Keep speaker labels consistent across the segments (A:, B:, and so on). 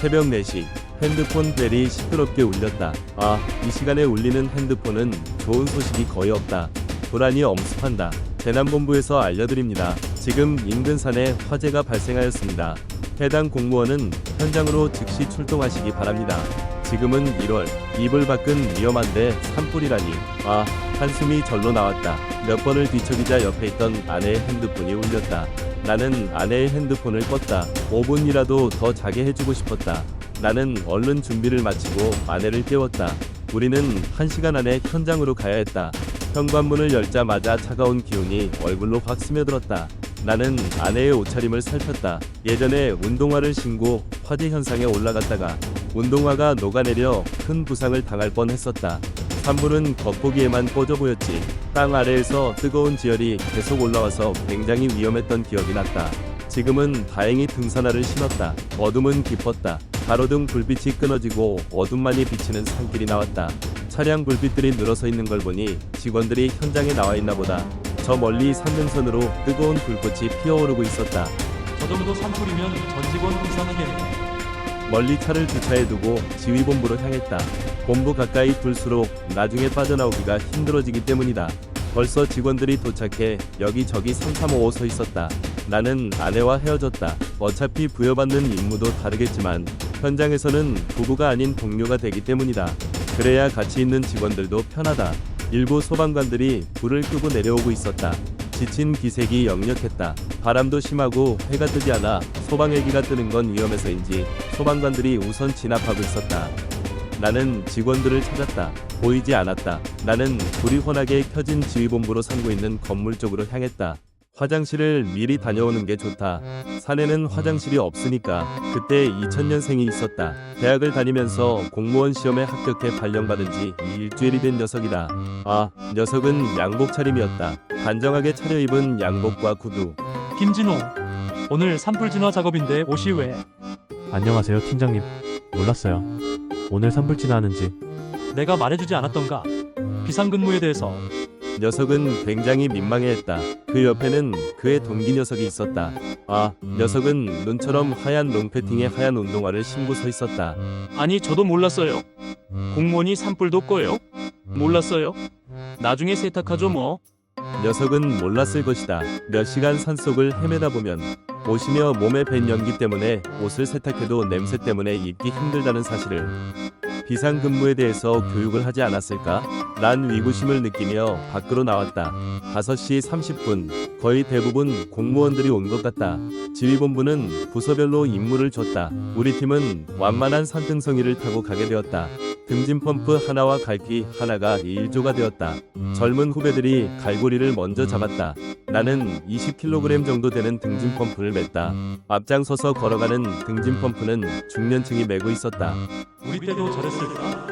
A: 새벽 4시 핸드폰 벨이 시끄럽게 울렸다. 아, 이 시간에 울리는 핸드폰은 좋은 소식이 거의 없다. 불안이 엄습한다. 재난본부에서 알려드립니다. 지금 인근 산에 화재가 발생하였습니다. 해당 공무원은 현장으로 즉시 출동하시기 바랍니다. 지금은 1월, 이불 밖은 위험한데 산불이라니. 아, 한숨이 절로 나왔다. 몇 번을 뒤척이자 옆에 있던 아내의 핸드폰이 울렸다. 나는 아내의 핸드폰을 껐다. 5분이라도 더 자게 해주고 싶었다. 나는 얼른 준비를 마치고 아내를 깨웠다. 우리는 1시간 안에 현장으로 가야 했다. 현관문을 열자마자 차가운 기운이 얼굴로 확 스며들었다. 나는 아내의 옷차림을 살폈다. 예전에 운동화를 신고 화재 현상에 올라갔다가 운동화가 녹아내려 큰 부상을 당할 뻔했었다. 산불은 겉보기에만 꺼져 보였지. 땅 아래에서 뜨거운 지열이 계속 올라와서 굉장히 위험했던 기억이 났다. 지금은 다행히 등산화를 신었다. 어둠은 깊었다. 가로등 불빛이 끊어지고 어둠만이 비치는 산길이 나왔다. 차량 불빛들이 늘어서 있는 걸 보니 직원들이 현장에 나와 있나 보다. 저 멀리 산등선으로 뜨거운 불꽃이 피어오르고 있었다.
B: 저 정도 산불이면 전 직원 불쌍하겠네.
A: 멀리 차를 주차해 두고 지휘본부로 향했다. 본부 가까이 둘수록 나중에 빠져나오기가 힘들어지기 때문이다. 벌써 직원들이 도착해 여기저기 3355 서 있었다. 나는 아내와 헤어졌다. 어차피 부여받는 임무도 다르겠지만 현장에서는 부부가 아닌 동료가 되기 때문이다. 그래야 같이 있는 직원들도 편하다. 일부 소방관들이 불을 끄고 내려오고 있었다. 지친 기색이 역력했다. 바람도 심하고 해가 뜨지 않아 소방헬기가 뜨는 건 위험해서인지 소방관들이 우선 진압하고 있었다. 나는 직원들을 찾았다. 보이지 않았다. 나는 불이 환하게 켜진 지휘본부로 삼고 있는 건물 쪽으로 향했다. 화장실을 미리 다녀오는 게 좋다. 산에는 화장실이 없으니까 그때 2000년생이 있었다. 대학을 다니면서 공무원 시험에 합격해 발령받은 지 일주일이 된 녀석이다. 아, 녀석은 양복 차림이었다. 단정하게 차려입은 양복과 구두.
B: 김진호, 오늘 산불 진화 작업인데 옷이 왜?
C: 안녕하세요, 팀장님. 몰랐어요. 오늘 산불 진화하는지.
B: 내가 말해주지 않았던가? 비상근무에 대해서
A: 녀석은 굉장히 민망해했다. 그 옆에는 그의 동기 녀석이 있었다. 아, 녀석은 눈처럼 하얀 롱패팅에 하얀 운동화를 신고 서 있었다.
B: 아니 저도 몰랐어요. 공무원이 산불도 꺼요? 몰랐어요. 나중에 세탁하죠 뭐.
A: 녀석은 몰랐을 것이다. 몇 시간 산속을 헤매다 보면 옷이며 몸에 밴 연기 때문에 옷을 세탁해도 냄새 때문에 입기 힘들다는 사실을 비상근무에 대해서 교육을 하지 않았을까? 난 위구심을 느끼며 밖으로 나왔다. 5시 30분. 거의 대부분 공무원들이 온 것 같다. 지휘본부는 부서별로 임무를 줬다. 우리 팀은 완만한 산등성이를 타고 가게 되었다. 등진 펌프 하나와 갈퀴 하나가 일조가 되었다. 젊은 후배들이 갈고리를 먼저 잡았다. 나는 20kg 정도 되는 등진 펌프를 맸다. 앞장서서 걸어가는 등진 펌프는 중년층이 메고 있었다.
B: 우리 때도 저랬을까?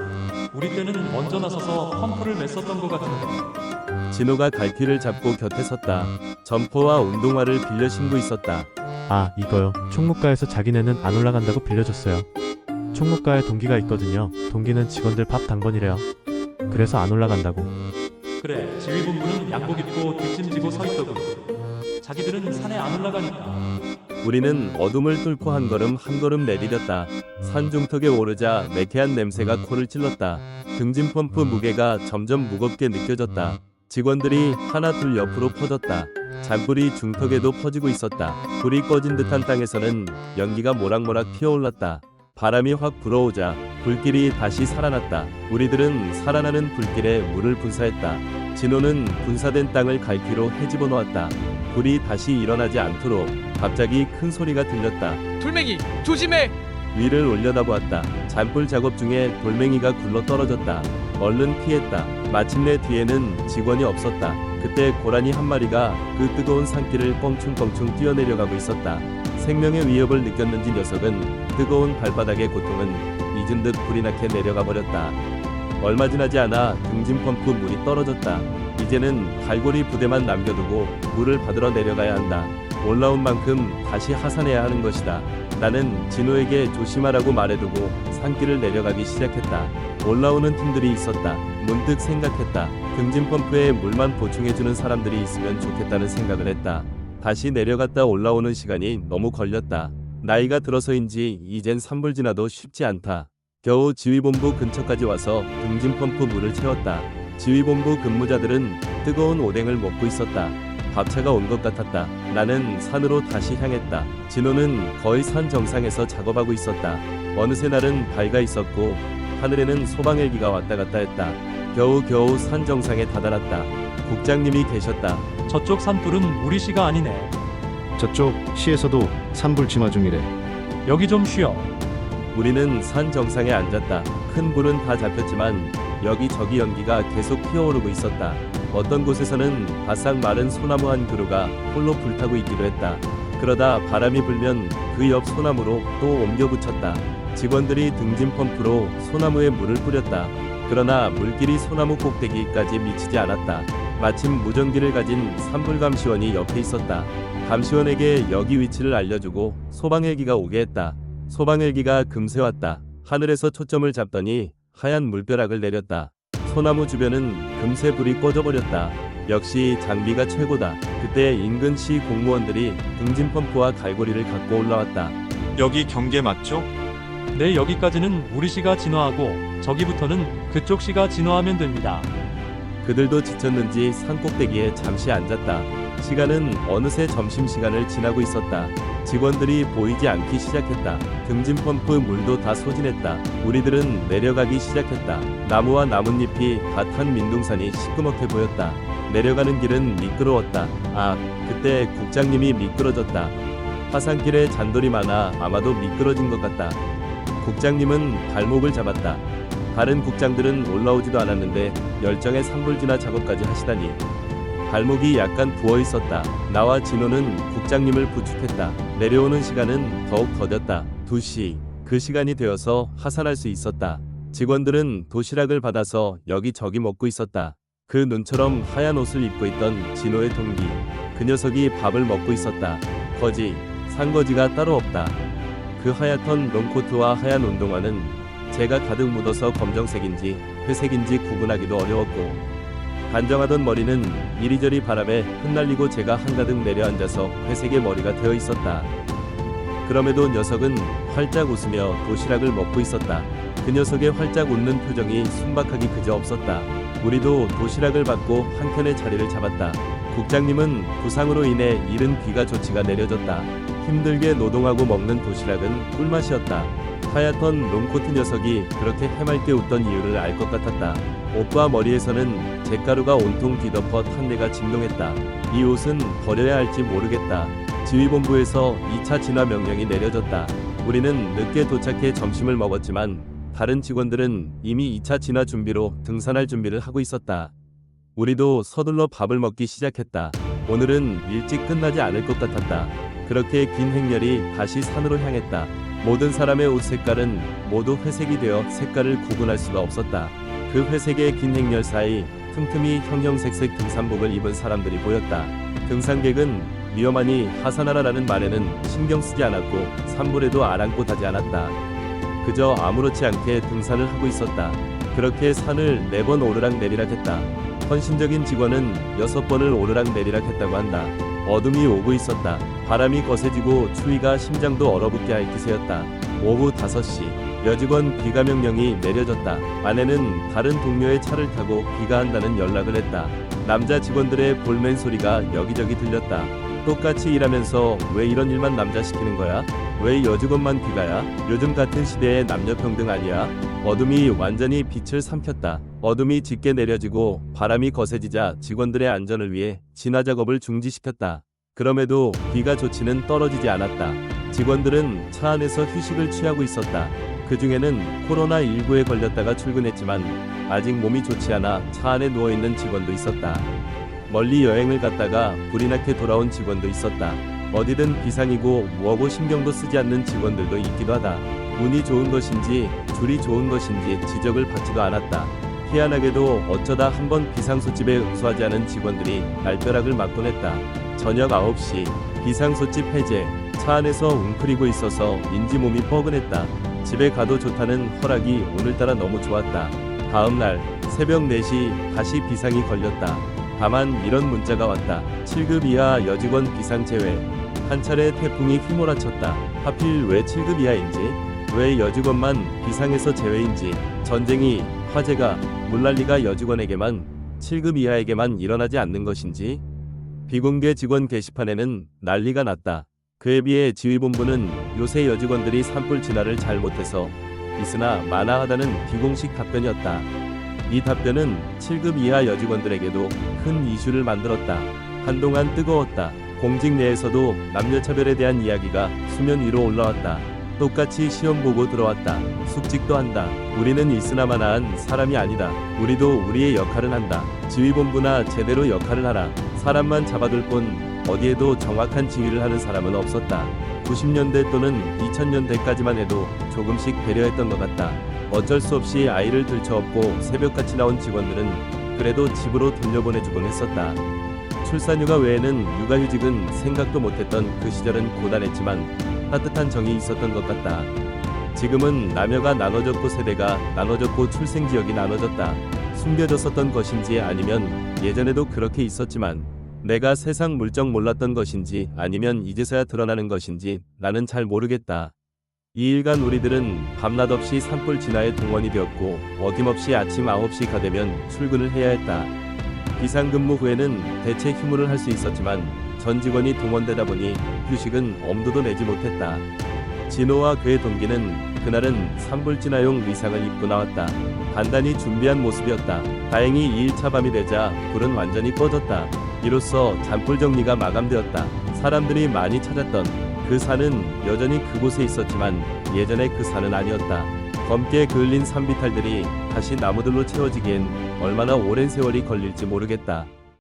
B: 우리 때는 먼저 나서서 펌프를 맸었던 것 같은데.
A: 진호가 갈퀴를 잡고 곁에 섰다. 점퍼와 운동화를 빌려 신고 있었다.
C: 아, 이거요. 총무과에서 자기네는 안 올라간다고 빌려줬어요. 총무과에 동기가 있거든요. 동기는 직원들 밥 당번이래요. 그래서 안 올라간다고.
B: 그래, 지휘본부는 양복 입고 뒷짐지고 서 있더군. 자기들은 산에 안 올라가니까.
A: 우리는 어둠을 뚫고 한 걸음 한 걸음 내디뎠다. 산 중턱에 오르자 매캐한 냄새가 코를 찔렀다. 등진 펌프 무게가 점점 무겁게 느껴졌다. 직원들이 하나 둘 옆으로 퍼졌다. 잔불이 중턱에도 퍼지고 있었다. 불이 꺼진 듯한 땅에서는 연기가 모락모락 피어올랐다. 바람이 확 불어오자 불길이 다시 살아났다. 우리들은 살아나는 불길에 물을 분사했다. 진호는 분사된 땅을 갈퀴로 헤집어 놓았다. 불이 다시 일어나지 않도록 갑자기 큰 소리가 들렸다.
D: 돌멩이 조심해
A: 위를 올려다보았다. 잔불 작업 중에 돌멩이가 굴러 떨어졌다. 얼른 피했다. 마침내 뒤에는 직원이 없었다. 그때 고라니 한 마리가 그 뜨거운 산길을 껑충껑충 뛰어내려가고 있었다. 생명의 위협을 느꼈는지 녀석은 뜨거운 발바닥의 고통은 잊은 듯 불이 나게 내려가 버렸다. 얼마 지나지 않아 등진 펌프 물이 떨어졌다. 이제는 갈고리 부대만 남겨두고 물을 받으러 내려가야 한다. 올라온 만큼 다시 하산해야 하는 것이다. 나는 진호에게 조심하라고 말해두고 산길을 내려가기 시작했다. 올라오는 팀들이 있었다. 문득 생각했다. 등진 펌프에 물만 보충해주는 사람들이 있으면 좋겠다는 생각을 했다. 다시 내려갔다 올라오는 시간이 너무 걸렸다. 나이가 들어서인지 이젠 산불 진화도 쉽지 않다. 겨우 지휘본부 근처까지 와서 등진 펌프 물을 채웠다. 지휘본부 근무자들은 뜨거운 오뎅을 먹고 있었다. 밥차가 온 것 같았다. 나는 산으로 다시 향했다. 진호는 거의 산 정상에서 작업하고 있었다. 어느새 날은 밝아 있었고 하늘에는 소방헬기가 왔다 갔다 했다. 겨우겨우 산 정상에 다다랐다. 국장님이 계셨다.
B: 저쪽 산불은 우리 시가 아니네.
D: 저쪽 시에서도 산불 진화 중이래.
B: 여기 좀 쉬어.
A: 우리는 산 정상에 앉았다. 큰 불은 다 잡혔지만 여기저기 연기가 계속 피어오르고 있었다. 어떤 곳에서는 바싹 마른 소나무 한 그루가 홀로 불타고 있기도 했다. 그러다 바람이 불면 그 옆 소나무로 또 옮겨 붙였다. 직원들이 등진 펌프로 소나무에 물을 뿌렸다. 그러나 물길이 소나무 꼭대기까지 미치지 않았다. 마침 무전기를 가진 산불 감시원이 옆에 있었다. 감시원에게 여기 위치를 알려주고 소방헬기가 오게 했다. 소방헬기가 금세 왔다. 하늘에서 초점을 잡더니 하얀 물벼락을 내렸다. 소나무 주변은 금세 불이 꺼져버렸다. 역시 장비가 최고다. 그때 인근 시 공무원들이 등진 펌프와 갈고리를 갖고 올라왔다.
E: 여기 경계 맞죠?
B: 네, 여기까지는 우리 시가 진화하고 저기부터는 그쪽 시가 진화하면 됩니다.
A: 그들도 지쳤는지 산 꼭대기에 잠시 앉았다. 시간은 어느새 점심시간을 지나고 있었다. 직원들이 보이지 않기 시작했다. 등진 펌프 물도 다 소진했다. 우리들은 내려가기 시작했다. 나무와 나뭇잎이 밭한 민둥산이 시끄럽게 보였다. 내려가는 길은 미끄러웠다. 아, 그때 국장님이 미끄러졌다. 화산길에 잔돌이 많아 아마도 미끄러진 것 같다. 국장님은 발목을 잡았다. 다른 국장들은 올라오지도 않았는데 열정의 산불진화 작업까지 하시다니 발목이 약간 부어 있었다. 나와 진호는 국장님을 부축했다. 내려오는 시간은 더욱 더뎠다. 2시. 그 시간이 되어서 하산할 수 있었다. 직원들은 도시락을 받아서 여기저기 먹고 있었다. 그 눈처럼 하얀 옷을 입고 있던 진호의 동기. 그 녀석이 밥을 먹고 있었다. 거지, 산거지가 따로 없다. 그 하얗던 롱코트와 하얀 운동화는 제가 가득 묻어서 검정색인지 회색인지 구분하기도 어려웠고 단정하던 머리는 이리저리 바람에 흩날리고 제가 한가득 내려앉아서 회색의 머리가 되어 있었다. 그럼에도 녀석은 활짝 웃으며 도시락을 먹고 있었다. 그 녀석의 활짝 웃는 표정이 순박하기 그저 없었다. 우리도 도시락을 받고 한켠에 자리를 잡았다. 국장님은 부상으로 인해 잃은 귀가 조치가 내려졌다. 힘들게 노동하고 먹는 도시락은 꿀맛이었다. 하얗던 롱코트 녀석이 그렇게 해맑게 웃던 이유를 알 것 같았다. 옷과 머리에서는 잿가루가 온통 뒤덮어 탄내가 진동했다. 이 옷은 버려야 할지 모르겠다. 지휘본부에서 2차 진화 명령이 내려졌다. 우리는 늦게 도착해 점심을 먹었지만 다른 직원들은 이미 2차 진화 준비로 등산할 준비를 하고 있었다. 우리도 서둘러 밥을 먹기 시작했다. 오늘은 일찍 끝나지 않을 것 같았다. 그렇게 긴 행렬이 다시 산으로 향했다. 모든 사람의 옷 색깔은 모두 회색이 되어 색깔을 구분할 수가 없었다. 그 회색의 긴 행렬 사이 틈틈이 형형색색 등산복을 입은 사람들이 보였다. 등산객은 위험하니 하산하라라는 말에는 신경 쓰지 않았고 산불에도 아랑곳하지 않았다. 그저 아무렇지 않게 등산을 하고 있었다. 그렇게 산을 네 번 오르락 내리락 했다. 헌신적인 직원은 여섯 번을 오르락 내리락 했다고 한다. 어둠이 오고 있었다. 바람이 거세지고 추위가 심장도 얼어붙게 할 기세였다. 오후 5시 여직원 귀가 명령이 내려졌다. 아내는 다른 동료의 차를 타고 귀가한다는 연락을 했다. 남자 직원들의 볼멘 소리가 여기저기 들렸다. 똑같이 일하면서 왜 이런 일만 남자 시키는 거야? 왜 여직원만 귀가야? 요즘 같은 시대에 남녀 평등 아니야? 어둠이 완전히 빛을 삼켰다. 어둠이 짙게 내려지고 바람이 거세지자 직원들의 안전을 위해 진화 작업을 중지시켰다. 그럼에도 비가 조치는 떨어지지 않았다. 직원들은 차 안에서 휴식을 취하고 있었다. 그 중에는 코로나19에 걸렸다가 출근했지만 아직 몸이 좋지 않아 차 안에 누워 있는 직원도 있었다. 멀리 여행을 갔다가 불이 나게 돌아온 직원도 있었다. 어디든 비상이고 뭐하고 신경도 쓰지 않는 직원들도 있기도 하다. 운이 좋은 것인지 줄이 좋은 것인지 지적을 받지도 않았다. 희한하게도 어쩌다 한 번 비상소집에 응수하지 않은 직원들이 날벼락을 맞곤 했다. 저녁 9시 비상소집 해제 차 안에서 웅크리고 있어서 인지 몸이 뻐근했다. 집에 가도 좋다는 허락이 오늘따라 너무 좋았다. 다음 날 새벽 4시 다시 비상이 걸렸다. 다만 이런 문자가 왔다. 7급 이하 여직원 비상 제외. 한 차례 태풍이 휘몰아쳤다. 하필 왜 7급 이하인지, 왜 여직원만 비상에서 제외인지, 전쟁이, 화재가, 물난리가 여직원에게만 7급 이하에게만 일어나지 않는 것인지, 비공개 직원 게시판에는 난리가 났다. 그에 비해 지휘본부는 요새 여직원들이 산불 진화를 잘 못해서 있으나 마나하다는 비공식 답변이었다. 이 답변은 7급 이하 여직원들에게도 큰 이슈를 만들었다. 한동안 뜨거웠다. 공직 내에서도 남녀 차별에 대한 이야기가 수면 위로 올라왔다. 똑같이 시험 보고 들어왔다. 숙직도 한다. 우리는 있으나마나한 사람이 아니다. 우리도 우리의 역할은 한다. 지휘본부나 제대로 역할을 하라. 사람만 잡아둘 뿐 어디에도 정확한 지휘를 하는 사람은 없었다. 90년대 또는 2000년대까지만 해도 조금씩 배려했던 것 같다. 어쩔 수 없이 아이를 들쳐업고 새벽같이 나온 직원들은 그래도 집으로 돌려보내주곤 했었다. 출산휴가 외에는 육아휴직은 생각도 못했던 그 시절은 고단했지만 따뜻한 정이 있었던 것 같다. 지금은 남녀가 나눠졌고 세대가 나눠졌고 출생 지역이 나눠졌다. 숨겨졌었던 것인지 아니면 예전에도 그렇게 있었지만 내가 세상 물정 몰랐던 것인지 아니면 이제서야 드러나는 것인지 나는 잘 모르겠다. 이 일간 우리들은 밤낮 없이 산불 진화에 동원이 되었고 어김없이 아침 9시가 되면 출근을 해야 했다. 비상근무 후에는 대체 휴무를 할 수 있었지만 전 직원이 동원되다 보니 휴식은 엄두도 내지 못했다. 진호와 그의 동기는 그날은 산불 진화용 의상을 입고 나왔다. 단단히 준비한 모습이었다. 다행히 2일차 밤이 되자 불은 완전히 꺼졌다. 이로써 잔불 정리가 마감되었다. 사람들이 많이 찾았던 그 산은 여전히 그곳에 있었지만 예전의 그 산은 아니었다. 검게 그을린 산비탈들이 다시 나무들로 채워지기엔 얼마나 오랜 세월이 걸릴지 모르겠다.